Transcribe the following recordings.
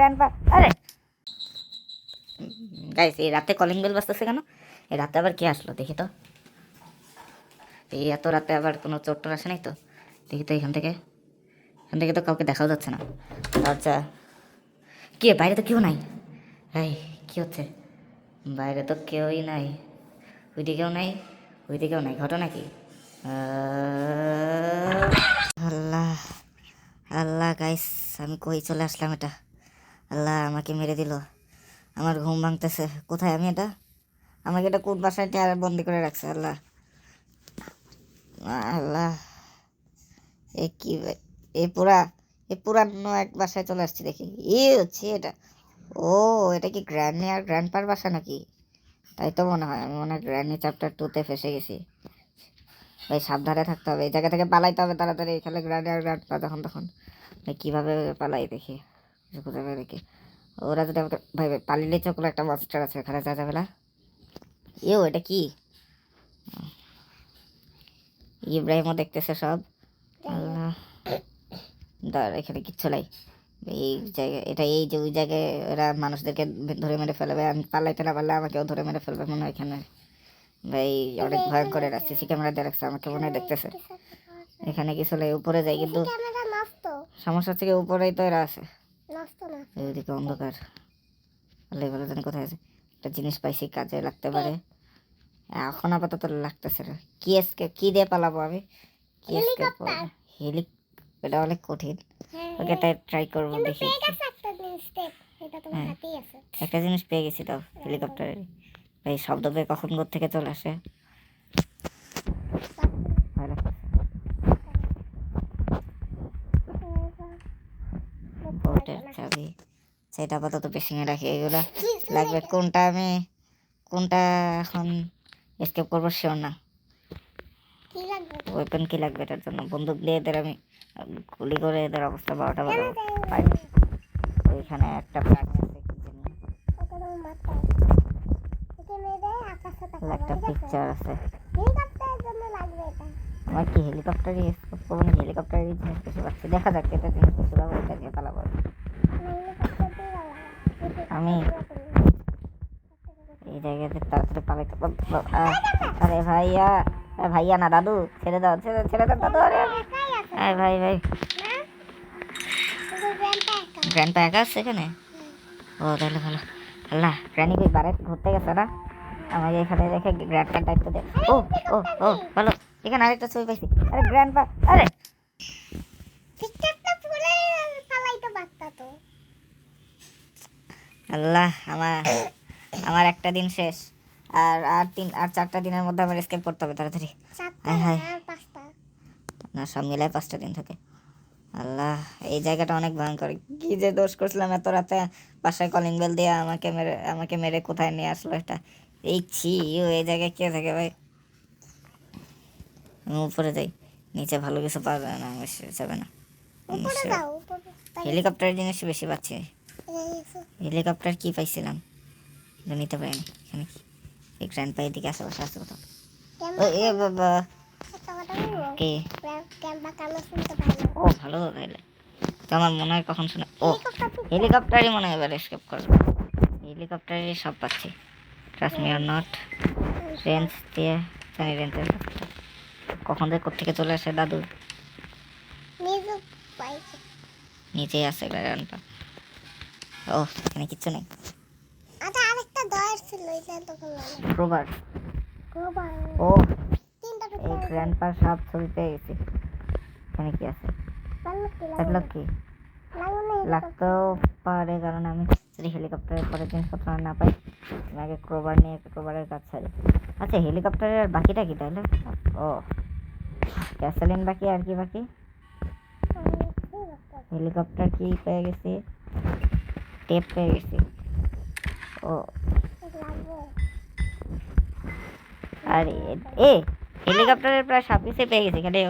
Grandpa আরে। Guys এই রাতে কলিং বেল বাজতেছে কেন? এই রাতে আবার কে আসলো? দেখি তো। এই এত রাতে আবার কোনো চোর টোর আসে নাই তো? দেখি তো এখান থেকে। এখান থেকে তো কাউকে দেখাও যাচ্ছে না। আচ্ছা। কে? বাইরে তো কেউ নাই? এই, কি হচ্ছে? বাইরে তো কেউই নাই। ওইদিকেও নাই ওইদিকেও নাই। ঘটনা কি? আল্লাহ। আল্লাহ গাইস আমি কই চলে আসলাম এটা? আল্লাহ আমাকে মেরে দিল। আমার ঘুম ভাঙতেছে। কোথায় আমি এটা? আমাকে এটা কোন বাসায় টেয়ার বন্দি করে রাখছে আল্লাহ? আল্লাহ। এ কি এ পুরা এ পুরানো এক বাসায় চলে আসছি দেখি। এ হচ্ছে এটা। ও, এটা কি গ্র্যান্ডি আর গ্র্যান্ডপার বাসা নাকি? তাই তো মনে হয়। আমি মনে হয় গ্র্যান্ডি চ্যাপ্টার টুতে ফেসে গেছি। ভাই, সাবধানে থাকতে হবে। এই জায়গা থেকে পালাইতে হবে তাড়াতাড়ি। এখানে গ্র্যান্ডি আর গ্র্যান্ডপা যখন তখন কীভাবে পালাই দেখি। পাই দেখি ওরা যদি আমাকে ভাই ভাই পালিলে চোখগুলো একটা মনস্টার আছে এখানে যা যাবে না? ইও এটা কি? ইব্রাহিমও দেখতেছে সব। দাঁড় এখানে কিচ্ছু নাই। এই জায়গায় এটা এই যে ওই জায়গায় এরা মানুষদেরকে ধরে মেরে ফেলবে আমি পালাইতে না পারলে আমাকেও ধরে মেরে ফেলবে মনে হয় এখানে। ভাই অনেক ভয়ঙ্কর এরা। সিসি ক্যামেরা দিয়ে রাখছে আমাকে মনে হয় দেখতেছে। এখানে কিছু নেই উপরে যাই কিন্তু সমস্যা থেকে উপরেই তো এরা আছে। এইদিকে অন্ধকার। আল্লাহ ভালো জানি কোথায় আছে। একটা জিনিস পাইছি কাজে লাগতে পারে। এখন আপাতত লাগতেছে না। কি এসকে কি দিয়ে পালাবো আমি? কি এসকেপ হেলি এটা অনেক কঠিন। হ্যাঁ। ওকে তাই ট্রাই করব দেখি। একটা হ্যাঁ। একটা জিনিস পেয়ে গেছি তো হেলিকপ্টারের এই শব্দ পেয়ে কখন থেকে চলে আসে ভয় লাগতেছে। বোটের চাবি সেটা আপাতত পেশিংয়ে রাখি এগুলা লাগবে। কোনটা আমি কোনটা এখন স্কেপ করব শিওর না। কি লাগবে? ওয়েপন কি লাগবে এটার জন্য? বন্দুক দিয়ে এদের আমি গুলি করে এদের অবস্থা বারোটা বাজাবো। পাই ওইখানে একটা প্রাণী আছে একটা পিকচার আছে। আমার কি হেলিকপ্টারই স্কেপ করব না হেলিকপ্টারই জিনিস বেশি পাচ্ছি। দেখা যাক এটা জিনিস বেশি পাবো এটা নিয়ে লাগবে আমি এই জায়গাতে তাড়াতাড়ি পালাইতে আরে ভাইয়া ভাইয়া না, দাদু, ছেড়ে দাও, ছেড়ে ছেড়ে দাও, দাদু, আরে একাই ভাই ভাই। না একা আছে এখানে? ও, তাহলে ভালো। আল্লাহ, গ্র্যানি কই বারে ঘুরতে গেছে না? আমাকে এখানে রেখে গ্র্যান্ড পার দায়িত্ব দে। ও ও ও, ভালো। এখানে আরেকটা ছবি পাইছি। আরে, গ্র্যান্ড পা আরে পিকচারটা পুরো পালাইতে পারতা তো আল্লাহ আমার আমার একটা দিন শেষ। আর আর তিন আর চারটা দিনের মধ্যে আমার স্কেপ করতে হবে তাড়াতাড়ি। হায় হায়। আর পাঁচটা। না সব মিলায় পাঁচটা দিন থাকে। আল্লাহ এই জায়গাটা অনেক ভয়ঙ্কর। কি যে দোষ করছিলাম এত রাতে। বাসায় কলিং বেল দিয়ে আমাকে মেরে আমাকে মেরে কোথায় নিয়ে আসলো এটা? এই ছি ইউ, এই জায়গায় কে থাকে ভাই? আমি উপরে যাই। নিচে ভালো কিছু পাওয়া যায় না যাবে না। হেলিকপ্টারের জিনিস বেশি পাচ্ছি। হেলিকপ্টার কি পাইছিলাম? নিতে পারিনি এখানে কি? এই গ্র্যান্ড পাই দিকে আশেপাশে আছে কোথাও ও এ বাবা। কে? ভালো তাইলে তো আমার মনে হয় কখন শোনা ও হেলিকপ্টারই মনে হয় এবার এসকেপ করবে হেলিকপ্টারই সব পাচ্ছি। ট্রাস্ট মি আর নট রেঞ্জ দিয়ে জানি রেঞ্জের কখন যে কোথেকে চলে আসে দাদু? নিচেই আছে গ্রাউন্ডটা ও এখানে কিচ্ছু নেই। আচ্ছা আরেকটা দয়ের ছিল এটা ও এই পিকচার গ্র্যান্ড সব ছবি পেয়ে গেছি। এখানে কি আছে? লাগল কি? লাগতেও পারে কারণ আমি যদি হেলিকপ্টারের পরে জিনিসপত্র না পাই। আমি আগে ক্রোবার নিয়ে ক্রোবারের কাজ ছাড়ি। আচ্ছা হেলিকপ্টারের আর বাকিটা কি তাহলে? ও গ্যাসোলিন বাকি আর কি বাকি? হেলিকপ্টার কি পেয়ে গেছি? টেপ পেয়ে গেছি। ও। আর এ- হেলিকপ্টারের প্রায় সব কিছুই পেয়ে গেছি এখানে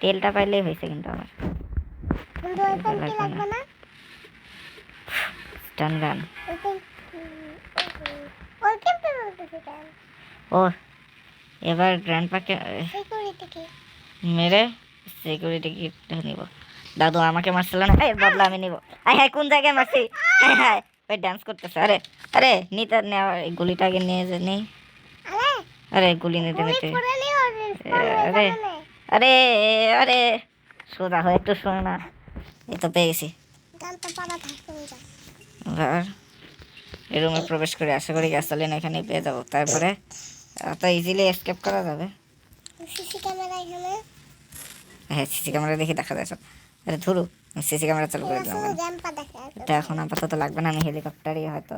তেলটা পাইলেই হয়েছে কিন্তু আমার। স্টান গান। ও এবার গ্র্যান্ড পাকে মেরে সিকিউরিটি কি নিব। দাদু আমাকে মারছিল না? বদলা আমি নিব। আয় হ্যাঁ কোন জায়গায় মারছি? হায় ওই ডান্স করতেছে। আরে আরে নিতে নেওয়া এই গুলিটা আগে নিয়ে যে নেই। আরে গুলি নিতে নিতে। আরে। আরে আরে সোজা হয়ে একটু শোনো না। এই তো পেয়ে গেছি। এই রুমে প্রবেশ করে আশা করি গ্যাস চালিয়ে এখানে পেয়ে যাব। তারপরে এত ইজিলি এসকেপ করা যাবে। সিসি ক্যামেরা এখানে। হ্যাঁ সিসি ক্যামেরা দেখি দেখা যায় সব। আরে ধরু। সিসি ক্যামেরা চালু করে দিলাম। এটা এখন আপাতত লাগবে না আমি হেলিকপ্টারই হয়তো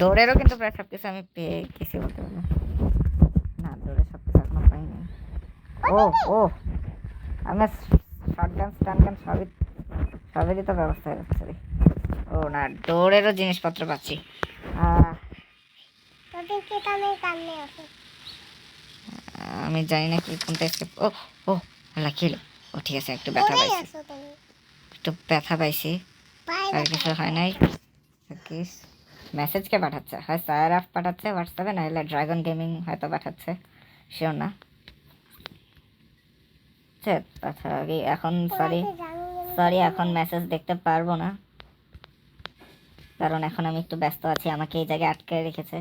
দৌড়েরও কিন্তু প্রায় সব কিছু আমি পেয়ে গেছি বলতে পারব না ডোরের সব কিছু এখনও পাইনি। ও ও আমার শর্ট গান স্টান গান সবই সবেরই তো ব্যবস্থা হয়ে যাচ্ছে ও না দৌড়েরও জিনিসপত্র পাচ্ছি। আমি জানি না কি কোনটা ও ও আল্লাহ ও ঠিক আছে একটু ব্যথা পাইছি। একটু ব্যথা পাইছি। আর কিছু হয় নাই। মেসেজ কে পাঠাচ্ছে? হয় সায়ার আফ পাঠাচ্ছে হোয়াটসঅ্যাপে নাহলে ড্রাগন গেমিং হয়তো পাঠাচ্ছে। শিওর না? আচ্ছা, এখন সরি সরি এখন মেসেজ দেখতে পারব না। কারণ এখন আমি একটু ব্যস্ত আছি আমাকে এই জায়গায় আটকে রেখেছে।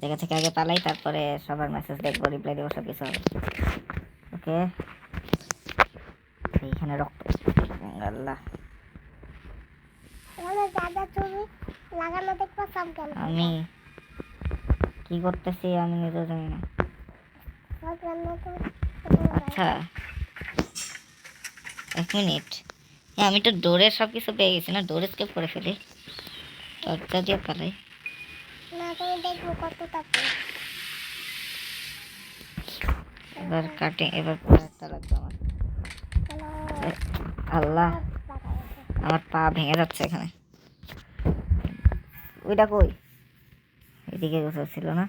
জায়গা থেকে আগে পালাই তারপরে সবার মেসেজ দেখব রিপ্লাই দেবো সব কিছু হবে। ওকে এইখানে রক্ত আল্লাহ। এখানে আমি কি করতেছি আমি নিজেও জানি না। আচ্ছা। এক মিনিট। হ্যাঁ আমি তো ডোরের সব কিছু পেয়ে গেছি না ডোর স্কেপ করে ফেলি। দরজা দিয়ে পালাই। না তুমি দেখব কত এবার কাটিং এবার লাগবে আমার আল্লাহ। আমার পা ভেঙে যাচ্ছে এখানে। ওইটা কই? এদিকে কোথাও ছিল না?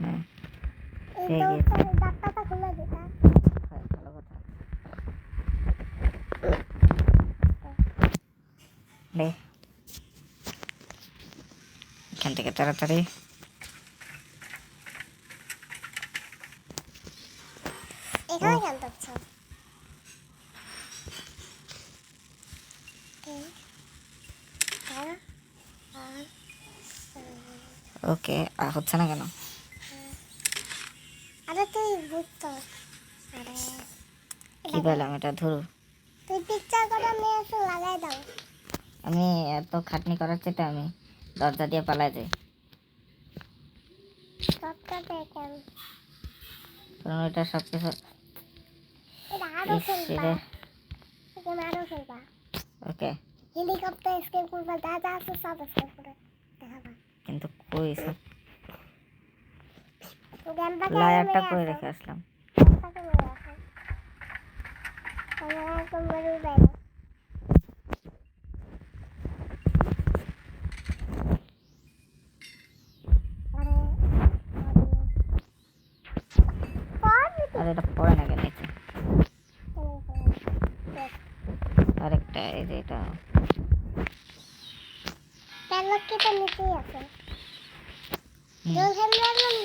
হ্যাঁ। হ্যাঁ, এখান থেকে তাড়াতাড়ি এখানে ও। কেন করছ এই, আর, আর, ওকে আর হচ্ছে না কেন? আরে তুই বুঝতো আরে কি পেলাম এটা? ধরু। তুই পিকচার করে নিয়ে এসে লাগাই দাও। আমি এত খাটনি করার চেয়ে আমি দরজা দিয়ে পালাই যাই। সবটা দেখেন কারণ ওইটা সব কিছু এটা ওকে। হেলিকপ্টার স্কেপ করবা যা যা আছে সব স্কেপ কিন্তু কই সব তো জ্ঞানটাকে লায়ারটা করে রেখে আসলাম জ্ঞানটাকে মেরে রাখো ক্যামেরা একদম মেরে দেয় না আরে পারবি আর এটা পড়ে না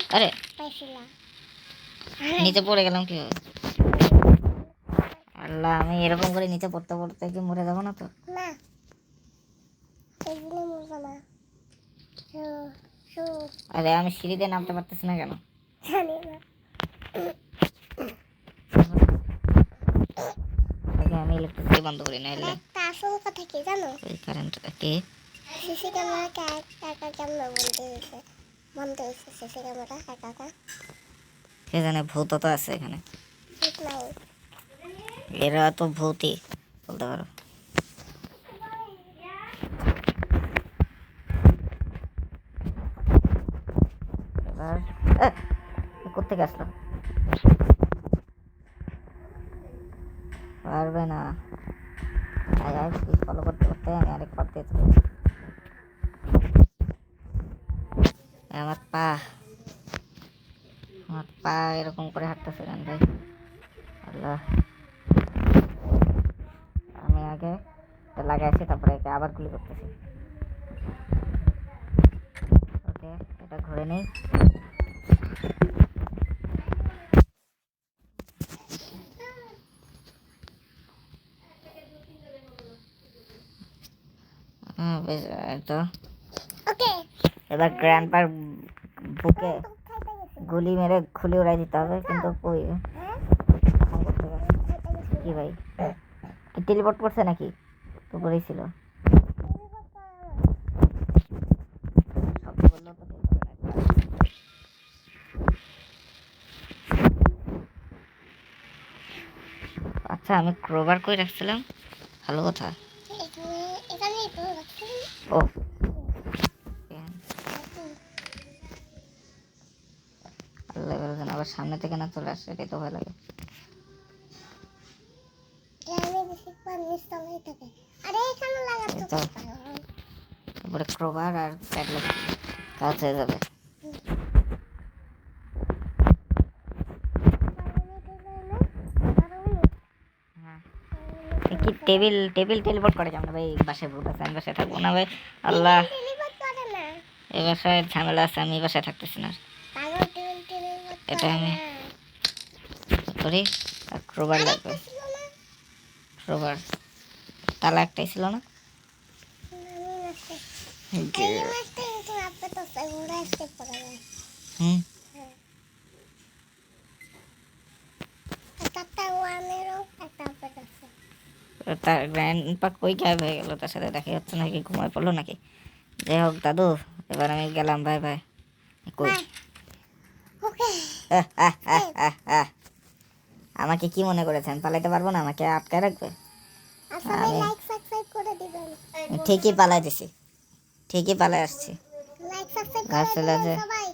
আরে। নিচে পড়ে গেলাম কি আল্লাহ আমি এরকম করে নিচে পড়তে পড়তে কি মরে যাব না তো? আরে আমি সিঁড়ি দিয়ে নামতে পারতেছি না কেন? না। আমি ইলেকট্রিসিটি বন্ধ করি না এলে আসল কথা কি জানো? ওই কারেন্টটা কে? সিসি ক্যামেরা কেমন বন্ধ হয়েছে বন্ধ হয়েছে ক্যামেরা একা একা। কে জানে ভূত তো আছে এখানে। নাই। এরা তো ভূতই বলতে পারো। এ আসলো? পারবে না। ফলো করতে করতে আমি আরেক পথ আমার পা আমার পা এরকম করে হাঁটতেছে কেন ভাই আল্লাহ। আমি আগে লাগাইছি, তারপরে আবার গুলি করতেছি। ওকে, এটা ঘুরে নেই। বেশ তো। এবার গ্র্যান্ডপার বুকে গুলি মেরে খুলে উড়াই দিতে হবে কিন্তু কই? কি ভাই? কি টেলিপোর্ট করছে নাকি? ছিল তো পাবে না। আচ্ছা আমি ক্রোবার কই রাখছিলাম? ভালো কথা। ও। আবার সামনে থেকে না চলে আসছে এটাই তো ভয় লাগে। তারপরে ক্রোবার আর প্যাডলক কাজ হয়ে যাবে। হ্যাঁ। কি টেবিল টেবিল টেলিপোর্ট করে কেমন ভাই? বাসায় ভূত আছে আমি বাসায় থাকব না ভাই। আল্লাহ। এই বাসায় ঝামেলা আছে আমি এই বাসায় থাকতেছি না। এটা আমি- করি আর ক্রোবার লাগবে। ক্রোবার তালা একটাই ছিল না? হুম। তার গ্র্যান্ড পা কই গায়েব হয়ে গেল? তার সাথে দেখা যাচ্ছে নাকি ঘুমায় পড়ল নাকি? যাই হোক দাদু এবার আমি গেলাম বাই বাই কই? আমাকে কি মনে করেছেন? পালাইতে পারব না? আমাকে আটকায় রাখবে? ঠিকই পালাই দিছি ঠিকই পালাই আসছি। লাইক সাবস্ক্রাইব গাছ করে চলে দিবেন আছে। সবাই।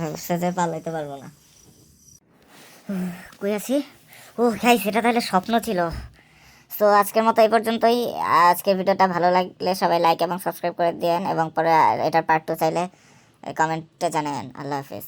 ভাবছে যে পালাইতে পারব না। কই আছি? ও খাই সেটা তাহলে স্বপ্ন ছিল। তো আজকের মতো এই পর্যন্তই। আজকের ভিডিওটা ভালো লাগলে সবাই লাইক এবং সাবস্ক্রাইব করে দিন এবং পরে এটার পার্ট টু চাইলে কমেন্টে জানাবেন আল্লাহ হাফিজ।